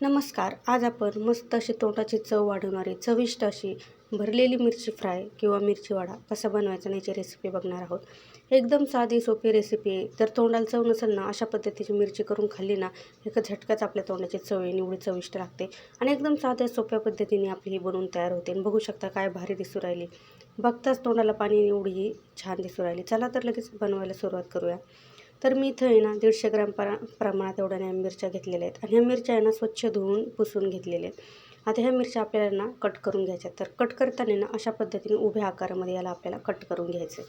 नमस्कार. आज आपण मस्त अशी तोंडाची चव वाढवणारी चविष्ट अशी भरलेली मिरची फ्राय किंवा मिरची वडा कसा बनवायचा याची रेसिपी बघणार आहोत. एकदम साधी सोपी रेसिपी आहे. जर तोंडाला चव नसेल ना अशा पद्धतीची मिरची करून खाल्ली ना एका झटक्याच आपल्या तोंडाची चव आहे निवडी चविष्ट लागते. आणि एकदम साध्या सोप्या पद्धतीने आपली ही बनवून तयार होते. आणि बघू शकता काय भारी दिसू राहिली. बघताच तोंडाला पाणी निवडी ही छान दिसू राहिली. चला तर लगेच बनवायला सुरुवात करूया. तर मी इथं आहे ना दीडशे ग्रॅम प्रा प्रमाणात एवढ्या ह्या मिरच्या घेतलेल्या आहेत. आणि ह्या मिरच्या आहे ना स्वच्छ धुवून पुसून घेतलेल्या आहेत. आता ह्या मिरच्या आपल्याला ना कट करून घ्यायच्या तर कट करताना ना अशा पद्धतीने उभ्या आकारामध्ये याला आपल्याला कट करून घ्यायचं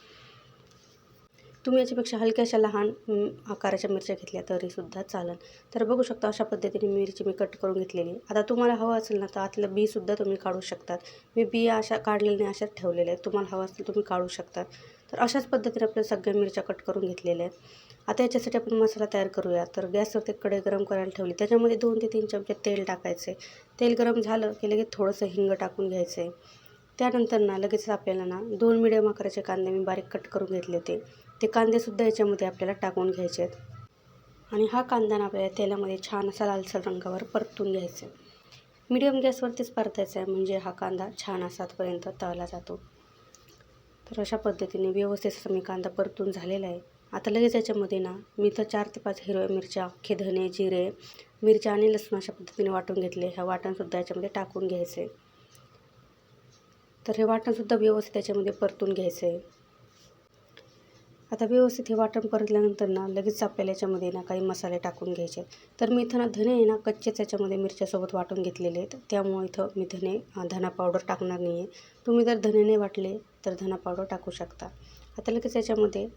तुम्ही याच्यापेक्षा हलक्याशा लहान आकाराच्या मिरच्या घेतल्या तरीसुद्धा चालेल. तर बघू शकता अशा पद्धतीने मिरची मी कट करून घेतलेली आता तुम्हाला हवं असेल ना तर आतलं बीसुद्धा तुम्ही काढू शकतात. मी बिया अशा काढलेल्या नाही अशाच ठेवलेल्या आहेत. तुम्हाला हवं असेल तुम्ही काढू शकतात. तर अशाच पद्धतीने आपल्या सगळ्या मिरच्या कट करून घेतलेल्या आहेत. आता याच्यासाठी आपण मसाला तयार करूया. तर गॅसवरती कढई गरम करायला ठेवली. त्याच्यामध्ये दोन ते तीन चमचे तेल टाकायचे. तेल गरम झालं की लगेच थोडंसं हिंग टाकून घ्यायचं. आहे त्यानंतर ना लगेच आपल्याला ना दोन मिडियम आकाराचे कांदे मी बारीक कट करून घेतले होते. ते कांदेसुद्धा याच्यामध्ये आपल्याला टाकून घ्यायचे आहेत. आणि हा कांदा ना आपल्याला तेलामध्ये छान असा लालसर रंगावर परतून घ्यायचा आहे. मिडियम गॅसवरतीच परतायचा आहे. म्हणजे हा कांदा छान असातपर्यंत तळला जातो. तर अशा पद्धतीने व्यवस्थित मी कांदा परतून झालेला आहे. आता लगेच याच्यामध्ये ना मी तर चार ते पाच हिरव्या मिरच्या अख्खे धने जिरे मिरच्या आणि लसूण अशा पद्धतीने वाटून घेतले. ह्या वाटणसुद्धा याच्यामध्ये टाकून घ्यायचे. तर हे वाटणसुद्धा व्यवस्थित त्याच्यामध्ये परतून घ्यायचं. आहे आता व्यवस्थित हे वाटण परतल्यानंतर ना लगेच आपल्याला याच्यामध्ये ना काही मसाले टाकून घ्यायचे. तर मी इथं ना धने आहे ना कच्चेच याच्यामध्ये मिरच्यासोबत वाटून घेतलेले आहेत. त्यामुळे इथं मी धने धना पावडर टाकणार नाही आहे तुम्ही जर धने नाही वाटले तर धना पावडर टाकू शकता. आता लगेच याच्यामध्ये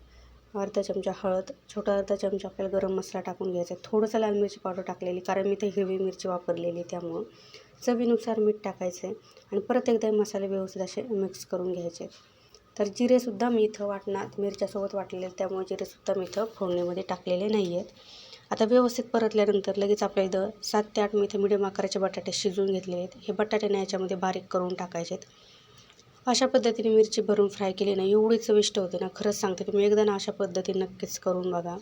अर्धा चमचा हळद छोटा अर्धा चमचा आपल्याला गरम मसाला टाकून घ्यायचा आहे. थोडंसं लाल मिरची पावडर टाकलेली कारण मी ते हिरवी मिरची वापरलेली त्यामुळं. चवीनुसार मीठ टाकायचं आहे आणि परत एकदा मसाले व्यवस्थित असे मिक्स करून घ्यायचे तर जिरेसुद्धा मी इथं वाटणार मिरच्यासोबत वाटलेले आहेत त्यामुळे जिरेसुद्धा मी इथं फोडणीमध्ये टाकलेले नाही आहेत. आता व्यवस्थित परतल्यानंतर लगेच आपल्या इथं सात ते आठ मी इथं मिडियम आकाराचे बटाटे शिजवून घेतले आहेत. हे बटाटे ना याच्यामध्ये बारीक करून टाकायचे आहेत. अशा पद्धतीने मिरची भरून फ्राय केली ना एवढी चविष्ट होते ना खरंच सांगते तुम्ही एकदा ना अशा पद्धतीने नक्कीच करून बघा.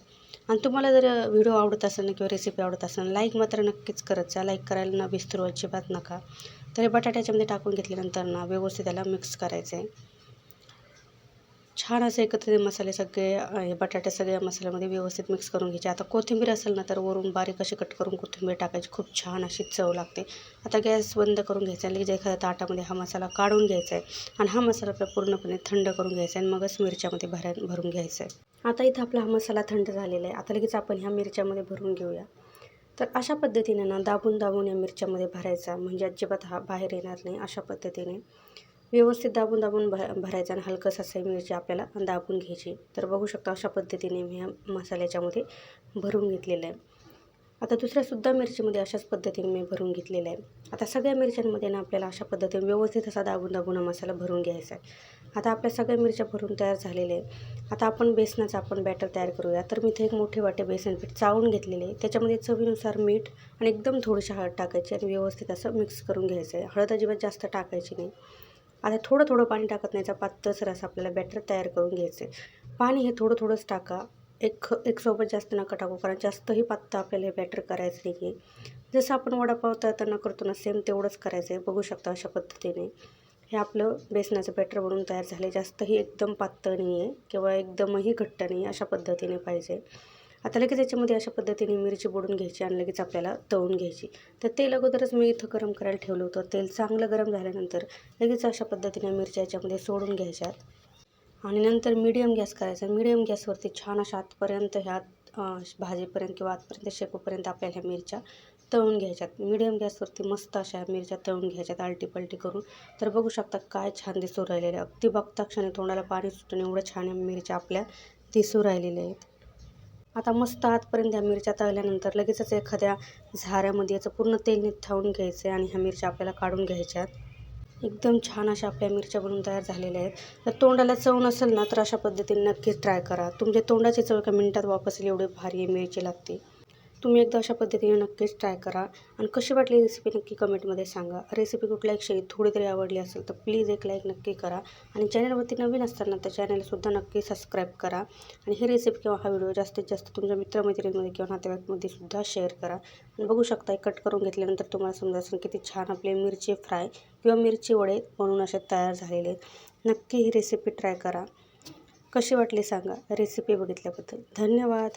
आणि तुम्हाला जर व्हिडिओ आवडत असेल ना किंवा रेसिपी आवडत असेल लाईक मात्र नक्कीच करत जा. लाईक करायला ना विस्तरू अजिबात नका. तर हे बटाट्याच्यामध्ये टाकून घेतल्यानंतर ना व्यवस्थित त्याला मिक्स करायचं आहे छान असे एकत्र मसाले सगळे हे बटाटे सगळ्या मसाल्यामध्ये व्यवस्थित मिक्स करून घ्यायचे. आता कोथिंबीर असेल ना तर वरून बारीक अशी कट करून कोथिंबीर टाकायची. खूप छान अशी चव लागते. आता गॅस बंद करून घ्यायचा आहे. लगेच एखाद्या ताटामध्ये हा मसाला काढून घ्यायचा आहे. आणि हा मसाला आपल्याला पूर्णपणे थंड करून घ्यायचा आहे आणि मगच मिरच्यामध्ये भरा भरून घ्यायचा आहे. आता इथं आपला हा मसाला थंड झालेला आहे. आता लगेच आपण ह्या मिरच्यामध्ये भरून घेऊया. तर अशा पद्धतीने ना दाबून दाबून या मिरच्यामध्ये भरायचा. म्हणजे अजिबात हा बाहेर येणार नाही अशा पद्धतीने. व्यवस्थित दाबून दाबून भ भरायचा आणि हलकंसा असं मिरची आपल्याला दाबून घ्यायची. तर बघू शकता अशा पद्धतीने मी ह्या मसाल्याच्यामध्ये भरून घेतलेलं आहे. आता दुसऱ्यासुद्धा मिरचीमध्ये अशाच पद्धतीने मी भरून घेतलेलं आहे. आता सगळ्या मिरच्यांमध्ये ना आपल्याला अशा पद्धतीने व्यवस्थित असा दाबून दाबून हा मसाला भरून घ्यायचा आहे. आता आपल्या सगळ्या मिरच्या भरून तयार झालेल्या आहे आता आपण बेसनाचं आपण बॅटर तयार करूया. तर मी इथे एक मोठे वाटे बेसन पीठ चाळून घेतलेले आहे. त्याच्यामध्ये चवीनुसार मीठ आणि एकदम थोडीशी हळद टाकायची आणि व्यवस्थित असं मिक्स करून घ्यायचं आहे. हळद अजिबात जास्त टाकायची नाही. आता थोडं थोडं पाणी टाकत नाही पातळसर असं आपल्याला बॅटर तयार करून घ्यायचं आहे पाणी हे थोडं थोडंच टाका. एक एक सोबत जास्त नका टाकू कारण जास्तही पातळ आपल्याला हे बॅटर करायचं नाही आहे जसं आपण वडापाव तळताना करतो ना सेम तेवढंच करायचं आहे बघू शकता अशा पद्धतीने. हे आपलं बेसनाचं बॅटर बनून तयार झाले जास्तही एकदम पातळ नाही आहे किंवा एकदमही घट्ट नाही अशा पद्धतीने पाहिजे. आता लगेच याच्यामध्ये अशा पद्धतीने मिरची बुडून घ्यायची आणि लगेच आपल्याला तळून घ्यायची. तर तेल अगोदरच मी इथं गरम करायला ठेवलं होतं. तेल चांगलं गरम झाल्यानंतर लगेच अशा पद्धतीने मिरच्या याच्यामध्ये सोडून घ्यायच्यात. आणि नंतर मीडियम गॅस करायचा. मीडियम गॅसवरती छान अशा आतपर्यंत ह्या भाजीपर्यंत किंवा आतपर्यंत शेकोपर्यंत आपल्याला ह्या मिरच्या तळून घ्यायच्यात. मीडियम गॅसवरती मस्त अशा मिरच्या तळून घ्यायच्यात आलटी पलटी करून. तर बघू शकता काय छान दिसू राहिलेल्या अगदी बघता क्षणी तोंडाला पाणी सुटून एवढं छान मिरच्या आपल्या दिसू राहिलेल्या आहेत. आता मस्त आतपर्यंत ह्या मिरच्या तळल्यानंतर लगेचच एखाद्या झाऱ्यामध्ये याचं पूर्ण तेल निथावून घ्यायचं आहे आणि ह्या मिरच्या आपल्याला काढून घ्यायच्यात एकदम छान अशा आपल्या मिरच्या बनवून तयार झालेल्या आहेत. तर तोंडाला चव नसेल ना तर अशा पद्धतीने नक्कीच ट्राय करा. तुमच्या तोंडाची चव एका मिनिटात वापस येईल एवढी भारी मिरची लागते. तुम्ही एकदा अशा पद्धतीने नक्कीच ट्राय करा. आणि कशी वाटली रेसिपी नक्की कमेंटमध्ये सांगा. रेसिपी कुठल्या एक शैली थोडी तरी आवडली असेल तर प्लीज एक लाईक नक्की करा. आणि चॅनलवरती नवीन असताना त्या चॅनलसुद्धा नक्की सबस्क्राईब करा. आणि ही रेसिपी किंवा हा व्हिडिओ जास्तीत जास्त तुमच्या मित्रमैत्रिणींमध्ये किंवा नातेवाईकमध्ये सुद्धा शेअर करा. आणि बघू शकता कट करून घेतल्यानंतर तुम्हाला समजा असेल किती छान आपले मिरची फ्राय किंवा मिरची वडे म्हणून असे तयार झालेले आहेत. नक्की ही रेसिपी ट्राय करा. कशी वाटली सांगा. रेसिपी बघितल्याबद्दल. धन्यवाद.